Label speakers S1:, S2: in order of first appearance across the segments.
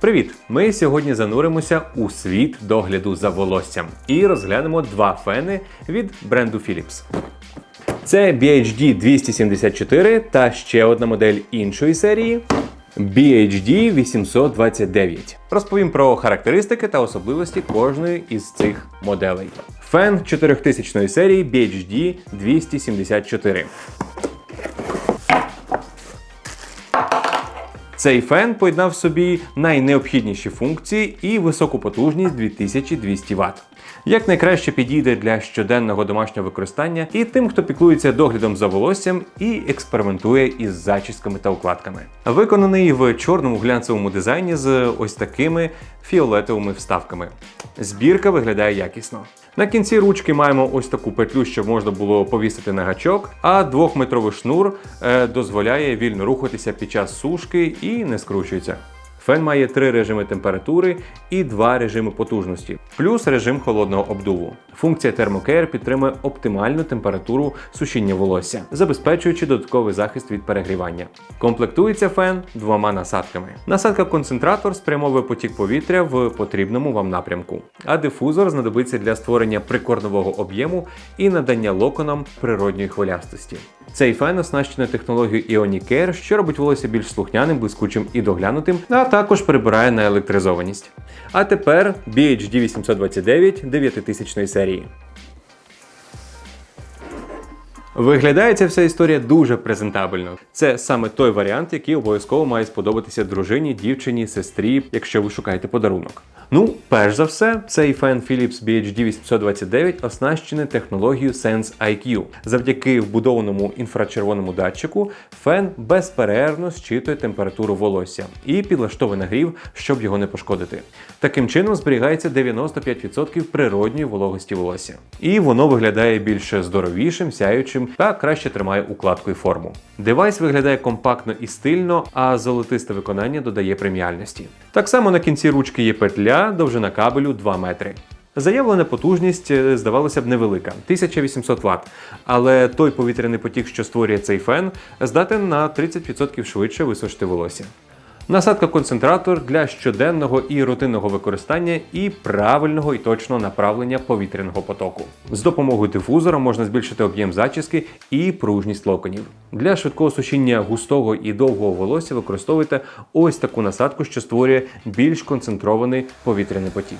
S1: Привіт! Ми сьогодні зануримося у світ догляду за волоссям і розглянемо два фени від бренду Philips. Це BHD 274 та ще одна модель іншої серії BHD 829. Розповім про характеристики та особливості кожної із цих моделей. Фен 4000 серії BHD 274. Цей фен поєднав в собі найнеобхідніші функції і високу потужність 2200 Вт. Як найкраще підійде для щоденного домашнього використання і тим, хто піклується доглядом за волоссям і експериментує із зачісками та укладками. Виконаний в чорному глянцевому дизайні з ось такими фіолетовими вставками. Збірка виглядає якісно. На кінці ручки маємо ось таку петлю, щоб можна було повісити на гачок, а двохметровий шнур е, дозволяє вільно рухатися під час сушки і не скручується. Фен має три режими температури і два режими потужності, плюс режим холодного обдуву. Функція ThermoCare підтримує оптимальну температуру сушіння волосся, забезпечуючи додатковий захист від перегрівання. Комплектується фен двома насадками. Насадка концентратор спрямовує потік повітря в потрібному вам напрямку, а дифузор знадобиться для створення прикорнового об'єму і надання локонам природньої хвилястості. Цей фен оснащений технологією Ionic що робить волосся більш слухняним, блискучим і доглянутим, а також прибирає на електризованість. А тепер BHD 829 9000 серії. Виглядає ця вся історія дуже презентабельно. Це саме той варіант, який обов'язково має сподобатися дружині, дівчині, сестрі, якщо ви шукаєте подарунок. Ну, перш за все, цей фен Philips BHD 829 оснащений технологією Sense IQ. Завдяки вбудованому інфрачервоному датчику фен безперервно зчитує температуру волосся і підлаштовує нагрів, щоб його не пошкодити. Таким чином зберігається 95% природньої вологості волосся. І воно виглядає більш здоровішим, сяючим та краще тримає укладку і форму. Девайс виглядає компактно і стильно, а золотисте виконання додає преміальності. Так само на кінці ручки є петля, довжина кабелю 2 метри. Заявлена потужність, е, здавалося б, невелика 1800 Вт. Але той повітряний потік, що створює цей фен, здатен на 30% швидше висушити волосся. Насадка концентратор для щоденного і рутинного використання і правильного і точного направлення повітряного потоку. З допомогою дифузора можна збільшити об'єм зачіски і пружність локонів. Для швидкого сушіння густого і довгого волосся використовуйте ось таку насадку, що створює більш концентрований повітряний потік.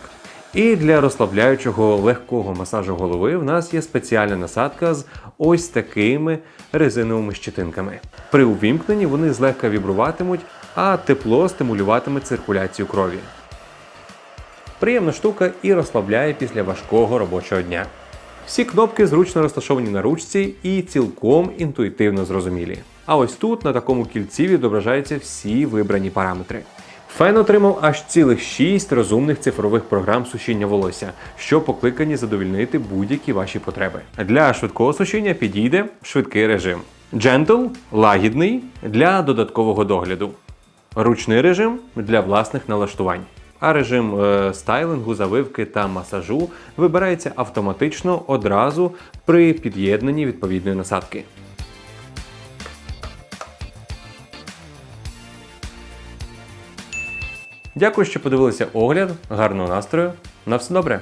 S1: І для розслабляючого легкого масажу голови в нас є спеціальна насадка з ось такими резиновими щетинками. При увімкненні вони злегка вібруватимуть, а тепло стимулюватиме циркуляцію крові. Приємна штука і розслабляє після важкого робочого дня. Всі кнопки зручно розташовані на ручці і цілком інтуїтивно зрозумілі. А ось тут на такому кільці відображаються всі вибрані параметри. Фен отримав аж цілих 6 розумних цифрових програм сушіння волосся, що покликані задовільнити будь-які ваші потреби. Для швидкого сушіння підійде швидкий режим. Gentle – лагідний для додаткового догляду. Ручний режим для власних налаштувань. А режим е, стайлингу, завивки та масажу вибирається автоматично одразу при під'єднанні відповідної насадки. Дякую, що подивилися огляд. Гарного настрою. На все добре!